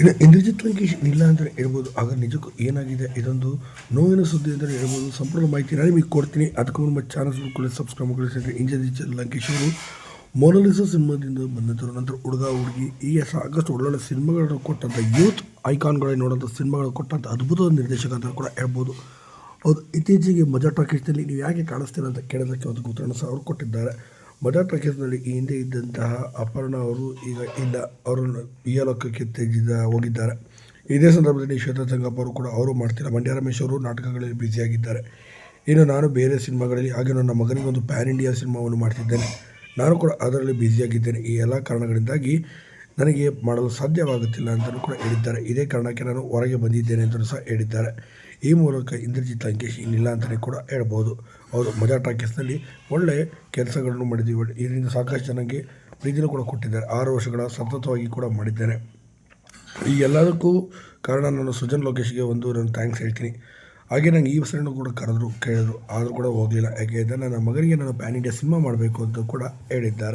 ಇನ್ನು ಲಂಕೇಶ್ ಇಲ್ಲ ಅಂತ ಹೇಳ್ಬೋದು. ಆಗ ನಿಜಕ್ಕೂ ಏನಾಗಿದೆ? ಇದೊಂದು ನೋವಿನ ಸುದ್ದಿ ಅಂತ ಹೇಳ್ಬೋದು. ಸಂಪೂರ್ಣ ಮಾಹಿತಿ ನಾನು ನಿಮಗೆ ಕೊಡ್ತೀನಿ. ಅದಕ್ಕೂ ನಮ್ಮ ಚಾನಲ್ ಕೂಡ ಸಬ್ಸ್ಕ್ರೈಬ್ ಮಾಡಿದ್ರೆ ಇಂದ್ರಜಿತ್ ಲಂಕೇಶ್ ಅವರು. ಮೊನಾಲಿಸಾ ಸಿನಿಮಾದಿಂದ ಬಂದಿದ್ದರು ನಂತರ ಹುಡುಗ, ಹುಡುಗಿ ಈಗ ಸಾಕಷ್ಟು ಒಳ್ಳೊಳ್ಳೆ ಸಿನಿಮಾಗಳನ್ನು ಕೊಟ್ಟಂಥ ಯೂತ್ ಐಕಾನ್ಗಳೇ ನೋಡೋಂಥ ಸಿನಿಮಾಗಳು ಕೊಟ್ಟಂಥ ಅದ್ಭುತ ನಿರ್ದೇಶಕ ಅಂತ ಕೂಡ ಹೇಳ್ಬೋದು. ಹೌದು, ಇತ್ತೀಚೆಗೆ ಮಜಾ ಟಾಕೀಸ್ನಲ್ಲಿ ನೀವು ಯಾಕೆ ಕಾಣಿಸ್ತೀರ ಅಂತ ಕೇಳೋದಕ್ಕೆ ಒಂದು ಉತ್ತರಣ ಸಹ ಅವರು ಕೊಟ್ಟಿದ್ದಾರೆ. ಮಜಾ ಟಾಕೀಸ್ನಲ್ಲಿ ಈ ಹಿಂದೆ ಇದ್ದಂತಹ ಅಪರ್ಣ ಅವರು ಈಗ ಇಲ್ಲ. ಅವರನ್ನು ಇಯಲೋಕಕ್ಕೆ ತೆಗೆದ ಹೋಗಿದ್ದಾರೆ. ಇದೇ ಸಂದರ್ಭದಲ್ಲಿ ಶ್ವೇತಾ ಸಂಗಪ್ಪ ಅವರು ಕೂಡ ಅವರು ಮಾಡ್ತಿಲ್ಲ. ಮಂಡ್ಯ ರಮೇಶ್ ಅವರು ನಾಟಕಗಳಲ್ಲಿ ಬ್ಯುಸಿಯಾಗಿದ್ದಾರೆ. ಇನ್ನು ನಾನು ಬೇರೆ ಸಿನಿಮಾಗಳಲ್ಲಿ ಹಾಗೆ ನನ್ನ ಮಗನಿಗೆ ಒಂದು ಪ್ಯಾನ್ ಇಂಡಿಯಾ ಸಿನಿಮಾವನ್ನು ಮಾಡ್ತಿದ್ದೇನೆ. ನಾನು ಕೂಡ ಅದರಲ್ಲಿ ಬ್ಯುಸಿಯಾಗಿದ್ದೇನೆ. ಈ ಎಲ್ಲ ಕಾರಣಗಳಿಂದಾಗಿ ನನಗೆ ಮಾಡಲು ಸಾಧ್ಯವಾಗುತ್ತಿಲ್ಲ ಅಂತಲೂ ಕೂಡ ಹೇಳಿದ್ದಾರೆ. ಇದೇ ಕಾರಣಕ್ಕೆ ನಾನು ಹೊರಗೆ ಬಂದಿದ್ದೇನೆ ಅಂತಲೂ ಸಹ ಹೇಳಿದ್ದಾರೆ. ಈ ಮೂಲಕ ಇಂದ್ರಜಿತ್ ಲಂಕೇಶ್ ಇನ್ನಿಲ್ಲ ಅಂತಲೇ ಕೂಡ ಹೇಳ್ಬೋದು ಅವರು ಮಜಾ ಟಾಕೀಸ್ನಲ್ಲಿ ಒಳ್ಳೆ ಕೆಲಸಗಳನ್ನು ಮಾಡಿದ್ದೀವಿ ಇದರಿಂದ ಸಾಕಷ್ಟು ಜನಕ್ಕೆ ಪ್ರೀತಿನೂ ಕೂಡ ಕೊಟ್ಟಿದ್ದಾರೆ. ಆರು ವರ್ಷಗಳ ಸತತವಾಗಿ ಕೂಡ ಮಾಡಿದ್ದಾರೆ ಈ ಎಲ್ಲದಕ್ಕೂ ಕಾರಣ ನಾನು ಸುಜನ್ ಲೋಕೇಶ್ಗೆ ಒಂದು ನಾನು ಥ್ಯಾಂಕ್ಸ್ ಹೇಳ್ತೀನಿ. ಹಾಗೆ ನಂಗೆ ಈ ಹೆಸರನ್ನು ಕೂಡ ಕರೆದ್ರು, ಕೇಳಿದ್ರು. ಆದರೂ ಕೂಡ ಹೋಗಲಿಲ್ಲ. ಯಾಕೆ ನನ್ನ ಮಗನಿಗೆ ನಾನು ಪ್ಯಾನ್ ಇಂಡಿಯಾ ಸಿನಿಮಾ ಮಾಡಬೇಕು ಅಂತ ಕೂಡ ಹೇಳಿದ್ದಾರೆ.